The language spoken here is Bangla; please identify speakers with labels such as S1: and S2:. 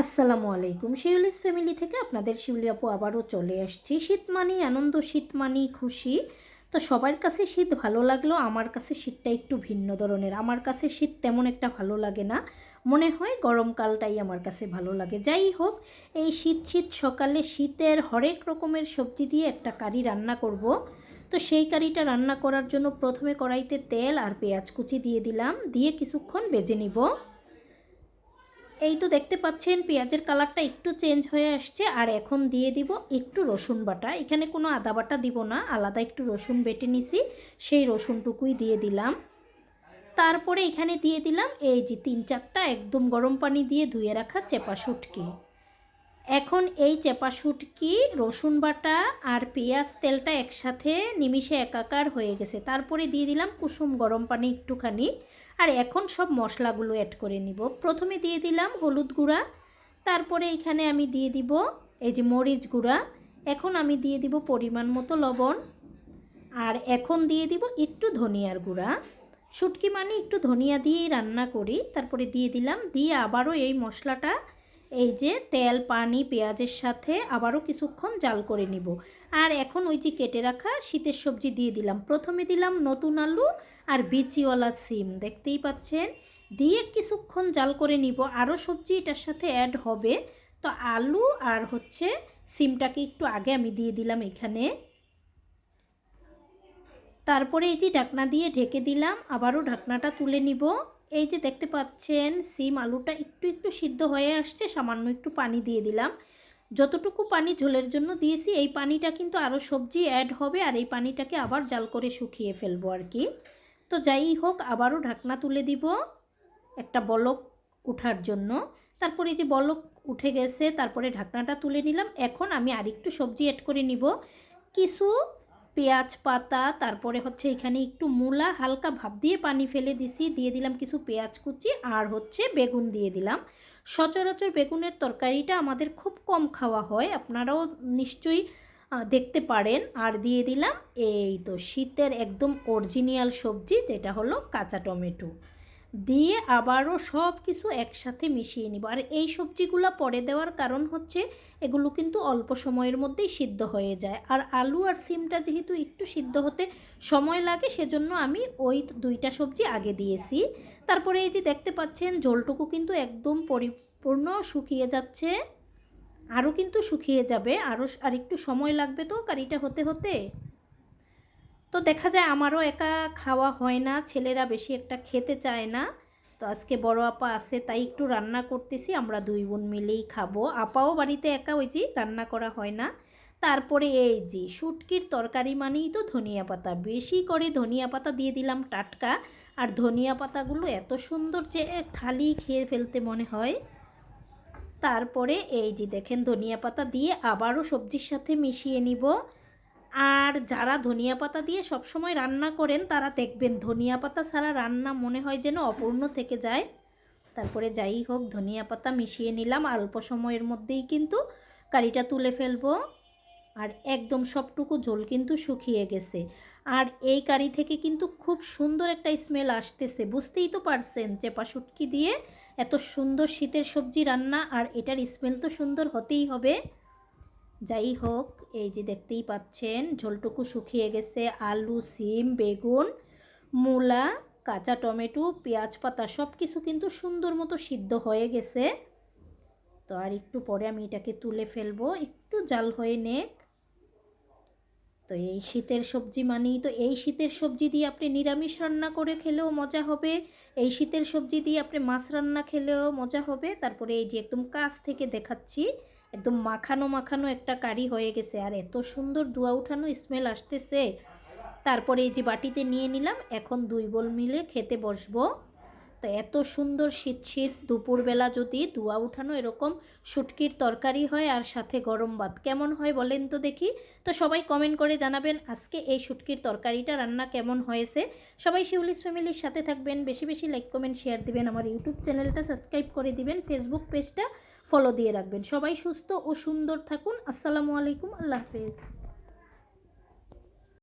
S1: আসসালামু আলাইকুম। শিউলিস ফ্যামিলি থেকে আপনাদের শিউলি আপু আবারও চলে আসছি। শীত মানেই আনন্দ, শীত মানেই খুশি। তো সবার কাছে শীত ভালো লাগল, আমার কাছে শীতটা একটু ভিন্ন ধরনের। আমার কাছে শীত তেমন একটা ভালো লাগে না। মনে হয় গরমকালটাই আমার কাছে ভালো লাগে। যাই হোক, এই শীত শীত সকালে শীতের হরেক রকমের সবজি দিয়ে একটা কারি রান্না করব। তো সেই কারিটা রান্না করার জন্য প্রথমে কড়াইতে তেল আর পেঁয়াজ কুচি দিয়ে দিলাম। দিয়ে কিছুক্ষণ বেজে নিব। এই তো দেখতে পাচ্ছেন, পেঁয়াজের কালারটা একটু চেঞ্জ হয়ে আসছে। আর এখন দিয়ে দিব একটু রসুন বাটা। এখানে কোনো আদা বাটা দিব না, আলাদা একটু রসুন বেটে নিছি, সেই রসুনটুকুই দিয়ে দিলাম। তারপরে এখানে দিয়ে দিলাম এই যে তিন চারটা একদম গরম পানি দিয়ে ধুয়ে রাখা চেপা শুটকি। এখন এই চেপা শুটকি, রসুন বাটা আর পেঁয়াজ তেলটা একসাথে নিমিশে একাকার হয়ে গেছে। তারপরে দিয়ে দিলাম কুসুম গরম পানি একটুখানি। আর এখন সব মশলাগুলো অ্যাড করে নিব। প্রথমে দিয়ে দিলাম হলুদ গুঁড়া। তারপরে এখানে আমি দিয়ে দিব এই যে মরিচ গুঁড়া। এখন আমি দিয়ে দিব পরিমাণ মতো লবণ। আর এখন দিয়ে দিব একটু ধনিয়ার গুঁড়া। শুটকি মানে একটু ধনিয়া দিয়েই রান্না করি। তারপরে দিয়ে দিলাম, দিয়ে আবারও এই মশলাটা এই যে তেল, পানি, পেঁয়াজের সাথে আবারও কিছুক্ষণ জাল করে নিব। আর এখন ওই যে কেটে রাখা শীতের সবজি দিয়ে দিলাম। প্রথমে দিলাম নতুন আলু আর বিচিওয়ালা সিম, দেখতেই পাচ্ছেন? দিয়ে কিছুক্ষণ জাল করে নিব। আরও সবজি এটার সাথে অ্যাড হবে। তো আলু আর হচ্ছে সিমটাকে একটু আগে আমি দিয়ে দিলাম এখানে। তারপরে এই যে ঢাকনা দিয়ে ঢেকে দিলাম। আবারও ঢাকনাটা তুলে নিব। এই যে দেখতে পাচ্ছেন, সিম আলুটা একটু একটু সিদ্ধ হয়ে আসছে, সামান্য একটু পানি দিয়ে দিলাম। যতটুকু পানি ঝোলের জন্য দিয়েছি, এই পানিটা কিন্তু আরও সবজি অ্যাড হবে আর এই পানিটাকে আবার জাল করে শুকিয়ে ফেলব আর কি। তো যাই হোক, আবারও ঢাকনা তুলে দিব একটা বলক উঠার জন্য। তারপরে যে বলক উঠে গেছে, তারপরে ঢাকনাটা তুলে নিলাম। এখন আমি আরেকটু সবজি অ্যাড করে নিব। কিছু পেঁয়াজ পাতা, তারপরে হচ্ছে এখানে একটু মূলা, হালকা ভাব দিয়ে পানি ফেলে দিছি, দিয়ে দিলাম কিছু পেঁয়াজ কুচি আর হচ্ছে বেগুন দিয়ে দিলাম। সচরাচর বেগুনের তরকারিটা আমাদের খুব কম খাওয়া হয়, আপনারাও নিশ্চয়ই দেখতে পারেন। আর দিয়ে দিলাম এই তো শীতের একদম অরিজিনাল সবজি, যেটা হলো কাঁচা টমেটো। দিয়ে আবারও সব কিছু একসাথে মিশিয়ে নিব। আর এই সবজিগুলো পরে দেওয়ার কারণ হচ্ছে এগুলো কিন্তু অল্প সময়ের মধ্যেই সিদ্ধ হয়ে যায়। আর আলু আর সিমটা যেহেতু একটু সিদ্ধ হতে সময় লাগে, সেজন্য আমি ওই দুইটা সবজি আগে দিয়েছি। তারপরে এই যে দেখতে পাচ্ছেন, ঝোলটুকু কিন্তু একদম পরিপূর্ণ শুকিয়ে যাচ্ছে। আরও কিন্তু শুকিয়ে যাবে, আরও আর একটু সময় লাগবে তো কারিটা হতে হতে। তো দেখা যায় আমারও একা খাওয়া হয় না, ছেলেরা বেশি একটা খেতে চায় না। তো আজকে বড় আপা আছে, তাই একটু রান্না করতেছি, আমরা দুই বোন মিলেই খাব। আপাও বাড়িতে একা ওই যে রান্না করা হয় না। তারপরে এই যে শুটকির তরকারি মানেই তো ধনিয়া পাতা। বেশি করে ধনিয়া পাতা দিয়ে দিলাম টাটকা। আর ধনিয়া পাতাগুলো এত সুন্দর যে খালি খেয়ে ফেলতে মনে হয়। তারপরে এই যে দেখেন ধনিয়া পাতা দিয়ে আবারও সবজির সাথে মিশিয়ে নিব। আর যারা ধনিয়া পাতা দিয়ে সবসময় রান্না করেন, তারা দেখবেন ধনিয়া পাতা ছাড়া রান্না মনে হয় যেন অপূর্ণ থেকে যায়। তারপরে যাই হোক, ধনিয়া পাতা মিশিয়ে নিলাম। অল্প সময়ের মধ্যেই কিন্তু কারিটা তুলে ফেলব। আর একদম সবটুকু ঝোল কিন্তু শুকিয়ে গেছে। আর এই কারি থেকে কিন্তু খুব সুন্দর একটা স্মেল আসতেছে। বুঝতেই তো পারছেন চেপা শুটকি দিয়ে এত সুন্দর শীতের সবজি রান্না, আর এটার স্মেল তো সুন্দর হতেই হবে। যাই হোক, এই যে দেখতেই পাচ্ছেন, ঝোলটুকু শুকিয়ে গেছে, আলু, সিম, বেগুন, মূলা, কাঁচা টমেটো, পেঁয়াজ পাতা সব কিছু কিন্তু সুন্দর মতো সিদ্ধ হয়ে গেছে। তো আর একটু পরে আমি এটাকে তুলে ফেলব, একটু জাল হয়ে নেক। তো এই শীতের সবজি মানেই তো, এই শীতের সবজি দিয়ে আপনি নিরামিষ রান্না করে খেলেও মজা হবে, এই শীতের সবজি দিয়ে আপনি মাছ রান্না খেলেও মজা হবে। তারপরে এই যে একদম কাছ থেকে দেখাচ্ছি একদম মাখানো মাখানো একটা কারি হয়ে গেছে। আর এত সুন্দর ধোয়া উঠানো স্মেল আসতেছে। তারপরে এই যে বাটিতে নিয়ে নিলাম, এখন দুই বল মিলে খেতে বসবো। তো এত সুন্দর শীত শীত, দুপুরবেলা যদি ধোয়া উঠানো এরকম শুটকির তরকারি হয় আর সাথে গরম ভাত, কেমন হয় বলেন তো দেখি? তো সবাই কমেন্ট করে জানাবেন আজকে এই শুটকির তরকারিটা রান্না কেমন হয়েছে? সবাই শিউলিস ফ্যামিলির সাথে থাকবেন, বেশি বেশি লাইক কমেন্ট শেয়ার দিবেন, আমার ইউটিউব চ্যানেলটা সাবস্ক্রাইব করে দিবেন ফেসবুক পেজটা ফলো দিয়ে রাখবেন। সবাই সুস্থ ও সুন্দর থাকুন, আসসালামু আলাইকুম, আল্লাহ হাফেজ।